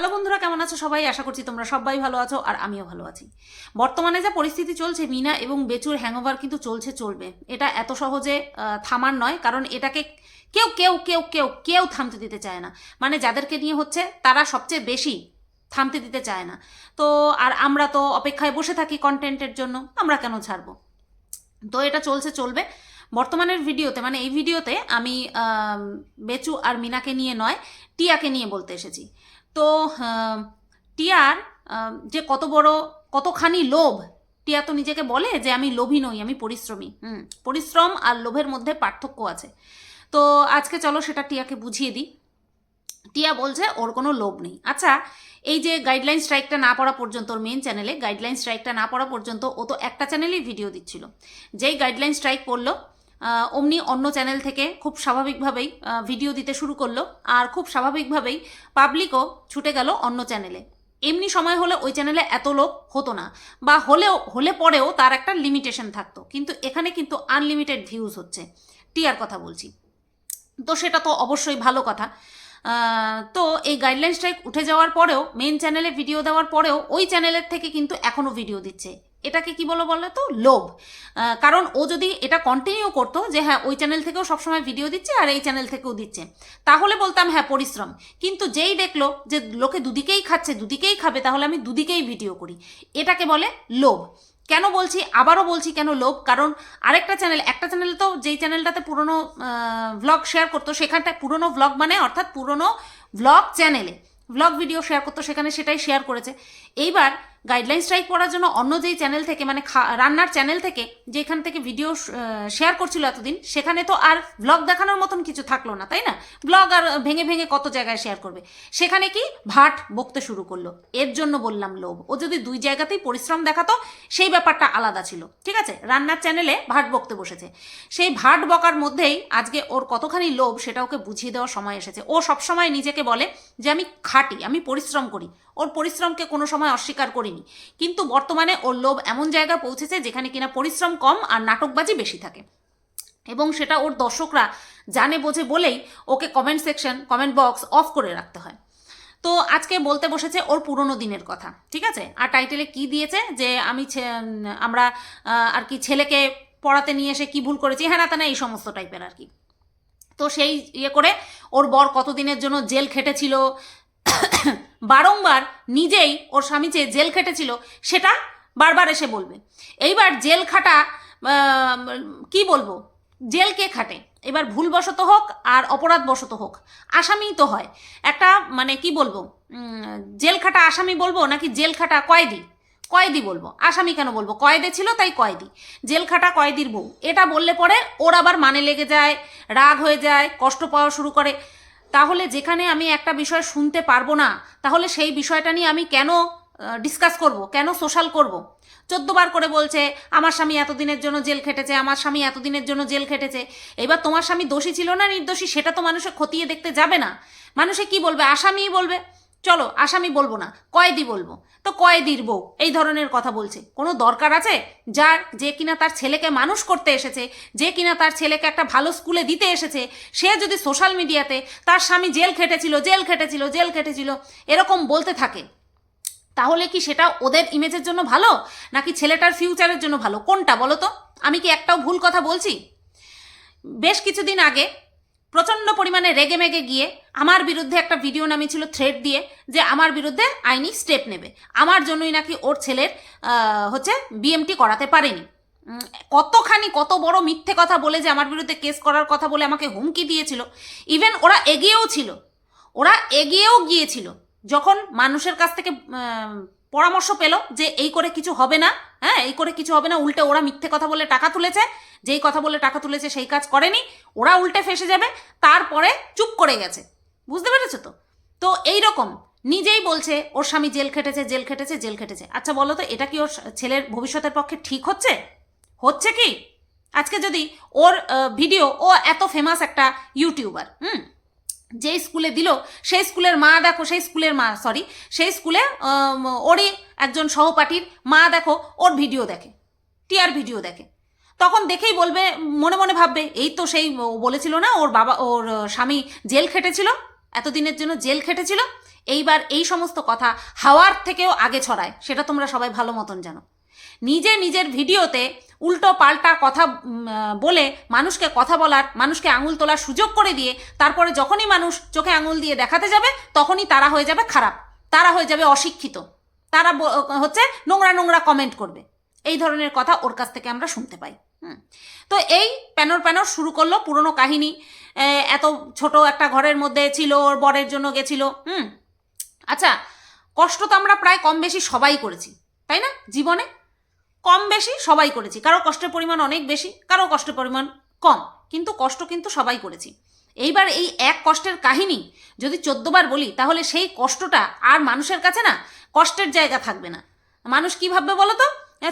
Hello বন্ধুরা, কেমন আছো সবাই? আশা করছি তোমরা সবাই ভালো আছো আর আমিও ভালো আছি। বর্তমানে যা পরিস্থিতি চলছে, মিনা এবং বেচুর হ্যাংওভার কিন্তু চলছে, চলবে। এটা এত সহজে থামার নয়, কারণ এটাকে কেউ কেউ কেউ কেউ কেউ থামতে দিতে চায় না। মানে যাদেরকে নিয়ে হচ্ছে, তারা সবচেয়ে বেশি থামতে দিতে চায় না। তো আর আমরা তো অপেক্ষায় বসে থাকি কন্টেন্টের জন্য, আমরা কেন ছাড়বো? তো এটা চলছে, চলবে। বর্তমানের ভিডিওতে মানে এই ভিডিওতে আমি বেচু আর মিনাকে নিয়ে নয়, টিয়াকে নিয়ে বলতে এসেছি। তো টিয়ার যে কত বড়, কতখানি লোভ, টিয়া তো নিজেকে বলে যে আমি লোভী নই, আমি পরিশ্রমী, হুম, পরিশ্রম আর লোভের মধ্যে পার্থক্য আছে। তো আজকে চলো সেটা টিয়াকে বুঝিয়ে দিই। টিয়া বলছে, ওর কোনো লোভ নেই। আচ্ছা এই যে গাইডলাইন স্ট্রাইকটা না পড়া পর্যন্ত, ওর মেন চ্যানেলে গাইডলাইন স্ট্রাইকটা না পড়া পর্যন্ত, ও তো একটা চ্যানেলেই ভিডিও দিচ্ছিল। যেই গাইডলাইন স্ট্রাইক পড়ল অমনি অন্য চ্যানেল থেকে খুব স্বাভাবিকভাবেই ভিডিও দিতে শুরু করল। আর খুব স্বাভাবিকভাবেই পাবলিকও ছুটে গেল অন্য চ্যানেলে। এমনি সময় হলে ওই চ্যানেলে এত লোক হতো না। বা হলেও, হলে পরেও তার একটা লিমিটেশন থাকতো। কিন্তু এখানে কিন্তু আনলিমিটেড ভিউজ হচ্ছে। টিয়ার কথা বলছি। তো সেটা তো অবশ্যই ভালো কথা। তো এই গাইডলাইন স্ট্রাইক উঠে যাওয়ার পরেও মেন চ্যানেলে ভিডিও দেওয়ার পরেও, ওই চ্যানেলের থেকে কিন্তু এখনও ভিডিও দিচ্ছে। এটাকে কি বলো বলো তো? লোভ। কারণ ও যদি এটা কন্টিনিউ করতো যে হ্যাঁ ওই চ্যানেল থেকেও সবসময় ভিডিও দিচ্ছে আর এই চ্যানেল থেকেও দিচ্ছে। তাহলে বলতাম হ্যাঁ পরিশ্রম। কিন্তু যেই দেখল যে লোকে দুদিকেই খাচ্ছে, দুদিকেই খাবে, তাহলে আমি দুদিকেই ভিডিও করি। এটাকে বলে লোভ। কেন বলছি? আবারও বলছি কেন লোভ? কারণ আরেকটা চ্যানেল একটা চ্যানেল তো যেই চ্যানেলটাতে পুরনো ভ্লগ শেয়ার করতো, সেখানটায় পুরনো ভ্লগ মানে অর্থাৎ পুরনো ভ্লগ চ্যানেলে ভ্লগ ভিডিও শেয়ার করতো, সেখানে সেটাই শেয়ার করেছে। এইবার গাইডলাইন স্ট্রাইক পড়ার জন্য অন্য যেই চ্যানেল থেকে মানে রান্নার চ্যানেল থেকে, যেখান থেকে ভিডিও শেয়ার করছিল এতদিন, সেখানে তো আর ভ্লগ দেখানোর মতন কিছু থাকল না, তাই না? ব্লগ আর ভেঙে ভেঙে কত জায়গায় শেয়ার করবে? সেখানে কি ভাট বকতে শুরু করল। এর জন্য বললাম লোভ। ও যদি দুই জায়গাতেই পরিশ্রম দেখাতো, সেই ব্যাপারটা আলাদা ছিল। ঠিক আছে? রান্নার চ্যানেলে ভাট বকতে বসেছে। সেই ভাট বকার মধ্যেই আজকে ওর কতখানি লোভ সেটা ওকে বুঝিয়ে দেওয়ার সময় এসেছে। ও সবসময় নিজেকে বলে যে, আমি খাটি, আমি পরিশ্রম করি। ওর পরিশ্রমকে কোনো সময় অস্বীকার করিনি। কিন্তু বর্তমানে ওর লোভ এমন জায়গায় পৌঁছেছে যেখানে কিনা পরিশ্রম কম আর নাটকবাজি বেশি থাকে। এবং সেটা ওর দর্শকরা জানে, বোঝে বলেই ওকে comment section comment box off করে রাখতে হয়। তো আজকে বলতে বসেছে ওর পুরনো দিনের কথা, ঠিক আছে? আর টাইটেলে কি দিয়েছে যে আমি আমরা আর কি ছেলেকে পড়াতে নিয়ে এসে কি ভুল করেছি? হ্যাঁ না এই সমস্ত টাইপের আর কি। তো সেই ইয়ে করে ওর বর কতদিনের জন্য জেল খেটেছিল বারংবার নিজেই ওর স্বামী যে জেল খেটেছিল সেটা বারবার এসে বলবে। এইবার জেল খাটা কি বলব? জেল কে খাটে? এবার ভুলবশত হোক আর অপরাধবশত হোক আসামি তো হয়। একটা মানে কি বলব? জেল খাটা আসামি বলব নাকি জেল খাটা কয়েদি? কয়েদি বলব। আসামি কেন বলব? কয়েদে ছিল তাই কয়েদি। জেল খাটা কয়েদির বউ। এটা বললে পরে ওর আবার মানে লেগে যায়, রাগ হয়ে যায়, কষ্ট পাওয়া শুরু করে। তাহলে যেখানে আমি একটা বিষয় শুনতে পারব না, তাহলে সেই বিষয়টা নিয়ে আমি কেন ডিসকাস করব? কেন সোশ্যাল করব? চোদ্দবার করে বলছে, আমার স্বামী এতদিনের জন্য জেল খেটেছে, আমার স্বামী এতদিনের জন্য জেল খেটেছে। এবার তোমার স্বামী দোষী ছিল না নির্দোষী, সেটা তো মানুষের খতিয়ে দেখতে যাবে না। মানুষে কি বলবে? আসামিই বলবে। চলো আসামি বলব না, কয়েদি বলব। তো কয়েদির বউ, এই ধরনের কথা বলছে। কোনো দরকার আছে? যার যে কিনা তার ছেলেকে মানুষ করতে এসেছে, যে কিনা তার ছেলেকে একটা ভালো স্কুলে দিতে এসেছে, সে যদি সোশ্যাল মিডিয়াতে তার স্বামী জেল খেটেছিল জেল খেটেছিল জেল খেটেছিল, এরকম বলতে থাকে। তাহলে কি সেটা ওদের ইমেজের জন্য ভালো? নাকি ছেলেটার ফিউচারের জন্য ভালো? কোনটা বলো তো? আমি কি একটাও ভুল কথা বলছি? বেশ কিছুদিন আগে প্রচণ্ড পরিমাণে রেগে মেগে গিয়ে আমার বিরুদ্ধে একটা ভিডিও নামিয়েছিল থ্রেড দিয়ে যে আমার বিরুদ্ধে আইনি স্টেপ নেবে। আমার জন্যই নাকি ওর ছেলের হচ্ছে বিএমটি করাতে পারেনি। কতখানি, কত বড় মিথ্যে কথা বলে যে আমার বিরুদ্ধে কেস করার কথা বলে আমাকে হুমকি দিয়েছিল। ইভেন ওরা এগিয়েও ছিল। ওরা এগিয়েও গিয়েছিল। যখন মানুষের কাছ থেকে পরামর্শ পেল যে এই করে কিছু হবে না হ্যাঁ এই করে কিছু হবে না, উল্টে ওরা মিথ্যে কথা বলে টাকা তুলেছে, যেই কথা বলে টাকা তুলেছে সেই কাজ করেনি, ওরা উল্টে ফেসে যাবে, তারপরে চুপ করে গেছে। বুঝতে পেরেছ তো? তো এই রকম নিজেই বলছে, ওর স্বামী জেল খেটেছে জেল খেটেছে জেল খেটেছে। আচ্ছা বলো তো, এটা কি ওর ছেলের ভবিষ্যতের পক্ষে ঠিক হচ্ছে? হচ্ছে কি? আজকে যদি ওর ভিডিও, ও এত ফেমাস একটা ইউটিউবার হুম? যেই স্কুলে দিল, সেই স্কুলের মা দেখো, সেই স্কুলের মা সরি সেই স্কুলে ওরই একজন সহপাঠীর মা দেখো, ওর ভিডিও দেখে, টিয়ার ভিডিও দেখে। তখন দেখেই বলবে, মনে মনে ভাববে, এই তো সেই বলেছিল না, ওর বাবা, ওর স্বামী জেল খেটেছিল? এতদিনের জন্য জেল খেটেছিল, এইবার এই সমস্ত কথা হাওয়ার থেকেও আগে ছড়ায়, সেটা তোমরা সবাই ভালো মতন জানো নিজে নিজের ভিডিওতে উল্টো পাল্টা কথা বলে মানুষকে কথা বলার, মানুষকে আঙুল তোলার সুযোগ করে দিয়ে তারপরে যখনই মানুষ চোখে আঙুল দিয়ে দেখাতে যাবে, তখনই তারা হয়ে যাবে খারাপ, তারা হয়ে যাবে অশিক্ষিত, তারা হচ্ছে নোংরা নোংরা কমেন্ট করবে এই ধরনের কথা ওর কাছ থেকে আমরা শুনতে পাই, হুম। তো এই প্যানর প্যানর শুরু করল পুরনো কাহিনী এত ছোট একটা ঘরের মধ্যে ছিল, ওর বরের জন্য গেছিল, হুম? আচ্ছা কষ্ট তো আমরা প্রায় কম বেশি সবাই করেছি, তাই না? জীবনে কম বেশি সবাই করেছি। কারও কষ্টের পরিমাণ অনেক বেশি, কারও কষ্টের পরিমাণ কম, কিন্তু কষ্ট কিন্তু সবাই করেছি। এইবার এই এক কষ্টের কাহিনী যদি চোদ্দবার বলি, তাহলে সেই কষ্টটা আর মানুষের কাছে না কষ্টের জায়গা থাকবে না। মানুষ কি ভাববে বলো তো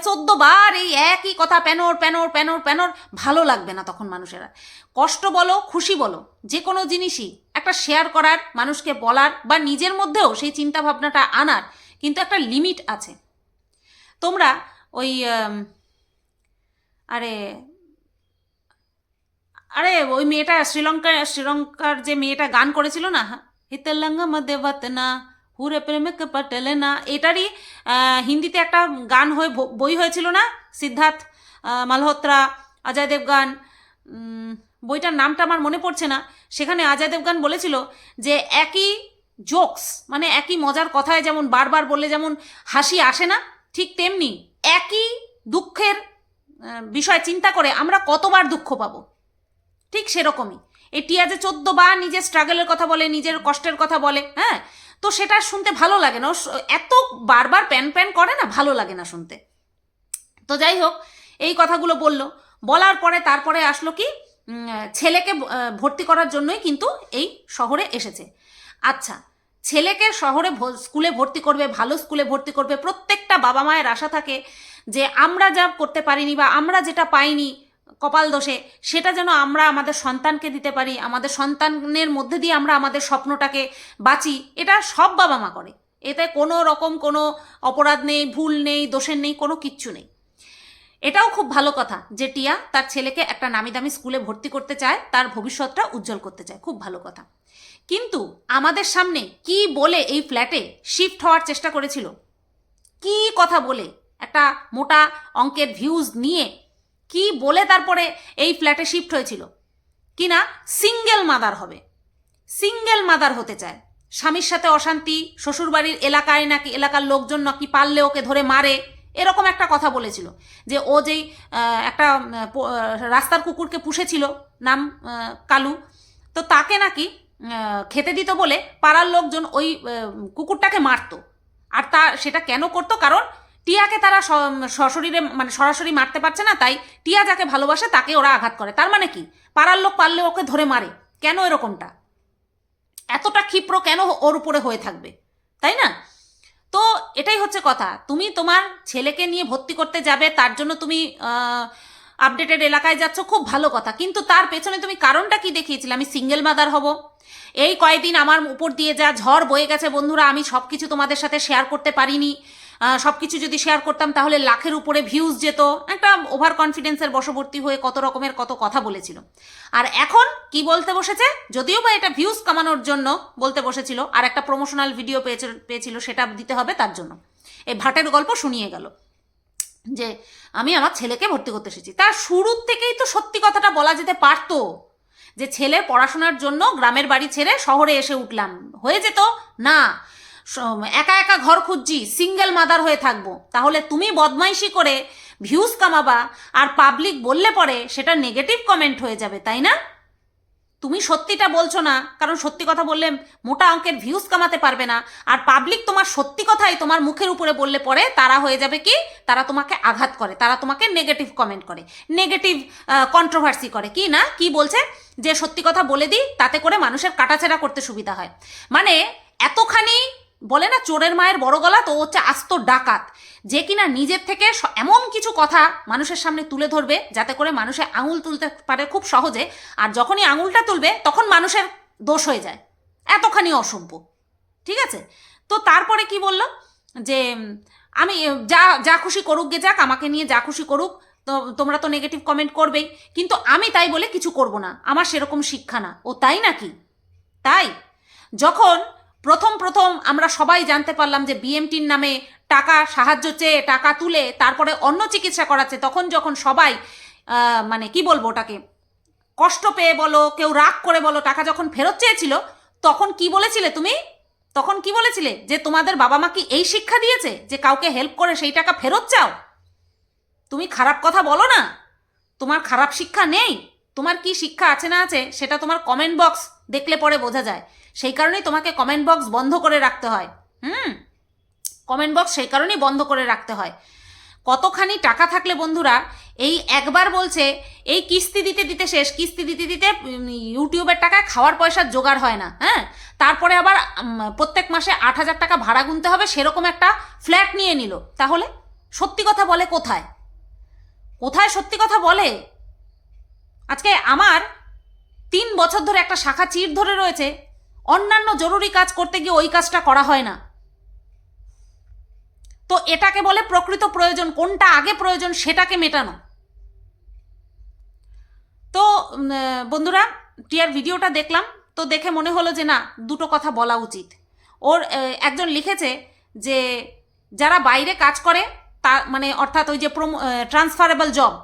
চোদ্দ বার এই একই কথা, প্যানোর প্যানোর প্যানোর প্যানোর, ভালো লাগবে না তখন মানুষেরা কষ্ট বলো, খুশি বলো, যে কোনো জিনিসই। একটা শেয়ার করার, মানুষকে বলার বা নিজের মধ্যেও সেই চিন্তা ভাবনাটা আনার কিন্তু একটা লিমিট আছে। তোমরা ওই আরে আরে ওই মেয়েটা শ্রীলঙ্কা, শ্রীলঙ্কার যে মেয়েটা গান করেছিল না হিতেলঙ্গা মদেবত না হুরে প্রেমিক পটেলে না। এটারই হিন্দিতে একটা গান হয়ে বই হয়েছিল না? সিদ্ধার্থ মালহোত্রা অজয় দেবগান বইটার নামটা আমার মনে পড়ছে না। সেখানে অজয় দেবগান বলেছিল যে একই জোকস মানে একই মজার কথায় যেমন বারবার বললে যেমন হাসি আসে না, ঠিক তেমনি একই দুঃখের বিষয় চিন্তা করে আমরা কতবার দুঃখ পাবো? ঠিক সেরকমই। টিয়া যে চোদ্দ বা নিজের স্ট্রাগলের কথা বলে, নিজের কষ্টের কথা বলে হ্যাঁ? তো সেটা শুনতে ভালো লাগে না। এত বারবার প্যান প্যান করে না, ভালো লাগে না শুনতে। তো যাই হোক, এই কথাগুলো বলল। বলার পরে তারপরে আসলো কি ছেলেকে ভর্তি করার জন্যই কিন্তু এই শহরে এসেছে। আচ্ছা ছেলেকে শহরে স্কুলে ভর্তি করবে, ভালো স্কুলে ভর্তি করবে, প্রত্যেকটা বাবা মায়ের আশা থাকে যে আমরা যা করতে পারিনি বা আমরা যেটা পাইনি কপাল দোষে, সেটা যেন আমরা আমাদের সন্তানকে দিতে পারি, আমাদের সন্তানের মধ্যে দিয়ে আমরা আমাদের স্বপ্নটাকে বাঁচি, এটা সব বাবা মা করে। এতে কোনো রকম কোনো অপরাধ নেই, ভুল নেই, দোষের নেই, কোনো কিচ্ছু নেই। এটাও খুব ভালো কথা যে টিয়া তার ছেলেকে একটা নামি দামি স্কুলে ভর্তি করতে চায়, তার ভবিষ্যৎটা উজ্জ্বল করতে চায়, খুব ভালো কথা। কিন্তু আমাদের সামনে কি বলে এই ফ্ল্যাটে শিফট হওয়ার চেষ্টা করেছিল? কি কথা বলে একটা মোটা অঙ্কের ভিউজ নিয়ে কি বলে তারপরে এই ফ্ল্যাটে শিফট হয়েছিল? কিনা সিঙ্গেল মাদার হবে। সিঙ্গেল মাদার হতে চায়। স্বামীর সাথে অশান্তি, শ্বশুরবাড়ির এলাকায় নাকি এলাকার লোকজন নাকি পারলে ওকে ধরে মারে, এরকম একটা কথা বলেছিল। যে ও যেই একটা রাস্তার কুকুরকে পুষেছিল, নাম কালু, তো তাকে নাকি খেতে দিত বলে পাড়ার লোকজন ওই কুকুরটাকে মারতো। আর তা, সেটা কেন করতো? কারণ টিয়াকে তারা সশরীরে মানে সরাসরি মারতে পারছে না, তাই টিয়া যাকে ভালোবাসে তাকে ওরা আঘাত করে। তার মানে কি? পাড়ার লোক পারলে ওকে ধরে মারে। কেন এরকমটা? এতটা ক্ষিপ্র কেন ওর উপরে হয়ে থাকবে? তাই না? তো এটাই হচ্ছে কথা। তুমি তোমার ছেলেকে নিয়ে ভর্তি করতে যাবে, তার জন্য তুমি আপডেটেড এলাকায় যাচ্ছ, খুব ভালো কথা। কিন্তু তার পেছনে তুমি কারণটা কি দেখিয়েছিলে? আমি সিঙ্গেল মাদার হব। এই কয়েকদিন আমার উপর দিয়ে যা ঝড় বয়ে গেছে, বন্ধুরা, আমি সব কিছু তোমাদের সাথে শেয়ার করতে পারিনি। সব কিছু যদি শেয়ার করতাম, তাহলে লাখের উপরে ভিউজ যেত। একটা ওভার কনফিডেন্সের বশবর্তী হয়ে কত রকমের কত কথা বলেছিল। আর এখন কি বলতে বসেছে? যদিও বা এটা ভিউজ কামানোর জন্য বলতে বসেছিল, আর একটা প্রমোশনাল ভিডিও পেয়েছে, পেয়েছিল, সেটা দিতে হবে তার জন্য। এই ভাটের গল্প শুনিয়ে গেল। যে আমি আমার ছেলেকে ভর্তি করতে এসেছি। তার শুরুর থেকেই তো সত্যি কথাটা বলা যেতে পারতো যে ছেলে পড়াশোনার জন্য গ্রামের বাড়ি ছেড়ে শহরে এসে উঠলাম। হয়ে যেত? না। একা একা ঘর খুঁজছি সিঙ্গেল মাদার হয়ে থাকব। তাহলে তুমি বদমাইশি করে ভিউজ কামাবা আর পাবলিক বললে পরে সেটা নেগেটিভ কমেন্ট হয়ে যাবে, তাই না? তুমি সত্যিটা বলছো না, কারণ সত্যি কথা বললে মোটা অঙ্কের ভিউজ কামাতে পারবে না। আর পাবলিক তোমার সত্যি কথাই তোমার মুখের উপরে বললে পরে তারা হয়ে যাবে কি? তারা তোমাকে আঘাত করে, তারা তোমাকে নেগেটিভ কমেন্ট করে নেগেটিভ কন্ট্রোভার্সি করে। কি না? কি বলছে? যে সত্যি কথা বলে দিই, তাতে করে মানুষের কাটাছেড়া করতে সুবিধা হয়। মানে এতখানি বলে না চোরের মায়ের বড় গলা, তো হচ্ছে আস্ত ডাকাত। যে কিনা নিজের থেকে এমন কিছু কথা মানুষের সামনে তুলে ধরবে, যাতে করে মানুষে আঙুল তুলতে পারে খুব সহজে, আর যখনই আঙুলটা তুলবে, তখন মানুষের দোষ হয়ে যায়। এতখানি অসভ্য। ঠিক আছে? তো তারপরে কি বলল? যে আমি যা যা খুশি করুক গে যাক, আমাকে নিয়ে যা খুশি করুক, তো তোমরা তো নেগেটিভ কমেন্ট করবেই। কিন্তু আমি তাই বলে কিছু করব না। আমার সেরকম শিক্ষা না। ও তাই নাকি? তাই? যখন প্রথম প্রথম আমরা সবাই জানতে পারলাম যে বিএমটির নামে টাকা সাহায্য চেয়ে টাকা তুলে তারপরে অন্য চিকিৎসা করাচ্ছে, তখন যখন সবাই মানে কি বলব ওটাকে, কষ্ট পেয়ে বলো, কেউ রাগ করে বলো, টাকা যখন ফেরত চেয়েছিল, তখন কি বলেছিলে তুমি? তখন কি বলেছিলে? যে তোমাদের বাবা মা কি এই শিক্ষা দিয়েছে? যে কাউকে হেল্প করে সেই টাকা ফেরত চাও? তুমি খারাপ কথা বলো না। তোমার খারাপ শিক্ষা নেই। তোমার কি শিক্ষা আছে না আছে, সেটা তোমার কমেন্ট বক্স দেখলে পরে বোঝা যায়। সেই কারণেই তোমাকে কমেন্ট বক্স বন্ধ করে রাখতে হয়। হুম? কমেন্ট বক্স সেই কারণেই বন্ধ করে রাখতে হয়। কতখানি টাকা থাকলে বন্ধুরা, এই একবার বলছে, এই কিস্তি দিতে দিতে শেষ, কিস্তি দিতে দিতে ইউটিউবের টাকায় খাওয়ার পয়সার জোগাড় হয় না হ্যাঁ? তারপরে আবার প্রত্যেক মাসে আট হাজার টাকা ভাড়া গুনতে হবে, সেরকম একটা ফ্ল্যাট নিয়ে নিল। তাহলে সত্যি কথা বলে কোথায়? কোথায় সত্যি কথা বলে? আজকে আমার তিন বছর ধরে একটা শাখা চির ধরে রয়েছে অন্যান্য জরুরি কাজ করতে গিয়ে ওই কাজটা করা হয় না। তো এটাকে বলে প্রকৃত প্রয়োজন, কোনটা আগে প্রয়োজন সেটাকে মেটানো। তো বন্ধুরা, টিয়ার ভিডিওটা দেখলাম, তো দেখে মনে হলো যে না, দুটো কথা বলা উচিত। ওর একজন লিখেছে যে যারা বাইরে কাজ করে, তা মানে অর্থাৎ ওই যে ট্রান্সফারেবল জব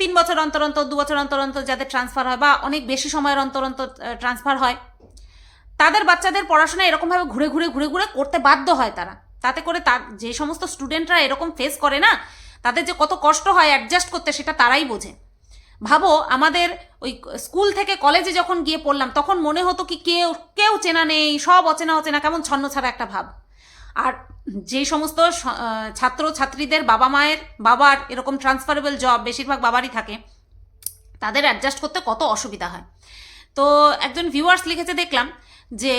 তিন বছর অন্তর অন্তর, দু বছর অন্তর অন্তর যাদের ট্রান্সফার হয় বা অনেক বেশি সময়ের অন্তর অন্তর ট্রান্সফার হয় তাদের বাচ্চাদের পড়াশোনা এরকমভাবে ঘুরে ঘুরে ঘুরে ঘুরে করতে বাধ্য হয় তারা। তাতে করে তার যে সমস্ত স্টুডেন্টরা এরকম ফেস করে না, তাদের যে কত কষ্ট হয় অ্যাডজাস্ট করতে সেটা তারাই বোঝে। ভাবো, আমাদের ওই স্কুল থেকে কলেজে যখন গিয়ে পড়লাম, তখন মনে হতো কি কেউ কেউ চেনা নেই, সব অচেনা অচেনা, কেমন ছন্ন ছাড়া একটা ভাব। আর যে সমস্ত ছাত্র ছাত্রীদের বাবা মায়ের, বাবার এরকম ট্রান্সফারেবল জব বেশিরভাগ বাবারই থাকে, তাদের অ্যাডজাস্ট করতে কত অসুবিধা হয়। তো একজন ভিউয়ার্স লিখেছে, দেখলাম যে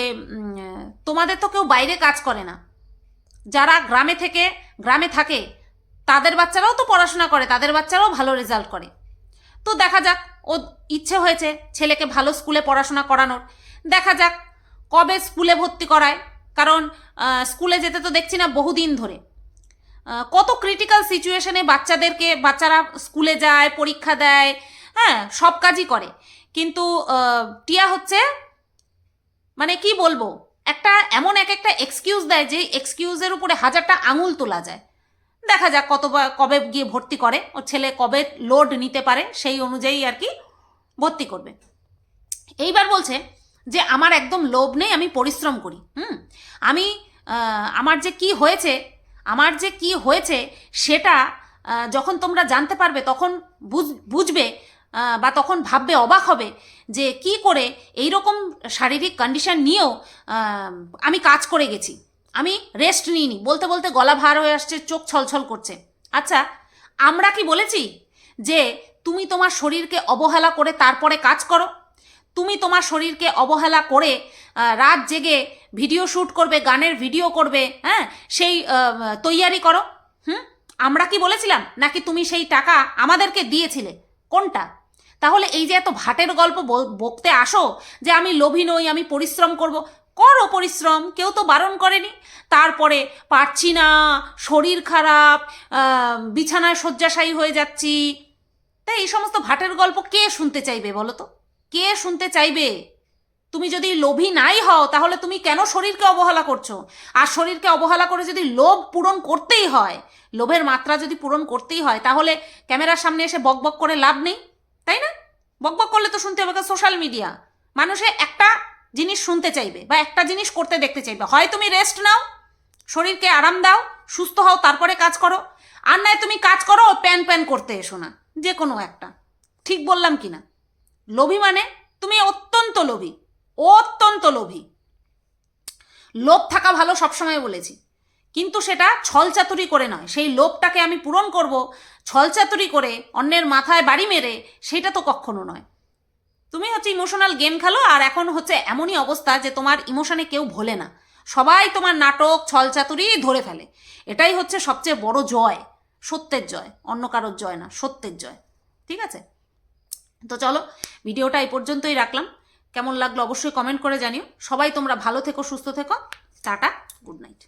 তোমাদের তো কেউ বাইরে কাজ করে না। যারা গ্রামে থেকে, গ্রামে থাকে, তাদের বাচ্চারাও তো পড়াশোনা করে, তাদের বাচ্চারাও ভালো রেজাল্ট করে। তো দেখা যাক, ও ইচ্ছে হয়েছে ছেলেকে ভালো স্কুলে পড়াশোনা করানোর। দেখা যাক কবে স্কুলে ভর্তি করায়, কারণ স্কুলে যেতে তো দেখছি না বহুদিন ধরে। কত ক্রিটিক্যাল সিচুয়েশনে বাচ্চাদেরকে, বাচ্চারা স্কুলে যায়, পরীক্ষা দেয় হ্যাঁ সব কাজই করে। কিন্তু টিয়া হচ্ছে মানে কি বলব? একটা এমন এক একটা এক্সকিউজ দেয় যে এক্সকিউজের উপরে হাজারটা আঙুল তোলা যায়। দেখা যাক কত কবে গিয়ে ভর্তি করে। ওর ছেলে কবে লোড নিতে পারে সেই অনুযায়ী আর কি ভর্তি করবে। এইবার বলছে যে আমার একদম লোভ নেই, আমি পরিশ্রম করি। হুম? আমি আমার যে কি হয়েছে, আমার যে কি হয়েছে সেটা যখন তোমরা জানতে পারবে, তখন বুঝ- বুঝবে বা তখন ভাববে, অবাক হবে যে কি করে এই রকম শারীরিক কন্ডিশন নিয়েও আমি কাজ করে গেছি। আমি রেস্ট নিইনি। বলতে বলতে গলা ভার হয়ে আসছে, চোখ ছলছল করছে। আচ্ছা আমরা কি বলেছি যে তুমি তোমার শরীরকে অবহেলা করে তারপরে কাজ করো? তুমি তোমার শরীরকে অবহেলা করে রাত জেগে ভিডিও শ্যুট করবে, গানের ভিডিও করবে হ্যাঁ? সেই তৈয়ারি করো। হুম? আমরা কি বলেছিলাম? নাকি তুমি সেই টাকা আমাদেরকে দিয়েছিলে? কোনটা? তাহলে এই যে এত ভাটের গল্প বকতে আসো যে আমি লোভী নই, আমি পরিশ্রম করব। করো পরিশ্রম, কেউ তো বারণ করেনি। তারপরে পারছি না, শরীর খারাপ বিছানায় শয্যাশায়ী হয়ে যাচ্ছি। তাই এই সমস্ত ভাটের গল্প কে শুনতে চাইবে বলো তো? কে শুনতে চাইবে? তুমি যদি লোভী নাই হও, তাহলে তুমি কেন শরীরকে অবহেলা করছ? আর শরীরকে অবহেলা করে যদি লোভ পূরণ করতেই হয়, লোভের মাত্রা যদি পূরণ করতেই হয়, তাহলে ক্যামেরার সামনে এসে বকবক করে লাভ নেই? বকবক করলে তো শুনতে হবে সোশ্যাল মিডিয়া মানুষে একটা জিনিস শুনতে চাইবে বা একটা জিনিস করতে দেখতে চাইবে। হয় তুমি রেস্ট নাও, শরীরকে আরাম দাও, সুস্থ হও, তারপরে কাজ করো। আর নয় তুমি কাজ করো, প্যান প্যান করতে এসো না, যে কোনো একটা। ঠিক বললাম কি না লোভী মানে তুমি অত্যন্ত লোভী অত্যন্ত লোভী। লোভ থাকা ভালো সবসময় বলেছি। কিন্তু সেটা ছলচাতুরি করে নয়। সেই লোভটাকে আমি পূরণ করব, ছলচাতুরি করে অন্যের মাথায় বাড়ি মেরে, সেটা তো কখনো নয়। তুমি হচ্ছে ইমোশনাল গেম খেলো, আর এখন হচ্ছে এমনই অবস্থা যে তোমার ইমোশনে কেউ ভোলে না। সবাই তোমার নাটক, ছলচাতুরি ধরে ফেলে। এটাই হচ্ছে সবচেয়ে বড় জয়, সত্যের জয়, অন্য কারোর জয় না, সত্যের জয়। ঠিক আছে? তো চলো, ভিডিওটা এই পর্যন্তই রাখলাম। কেমন লাগল অবশ্যই কমেন্ট করে জানিও। সবাই তোমরা ভালো থেকো, সুস্থ থেকো। Tata good night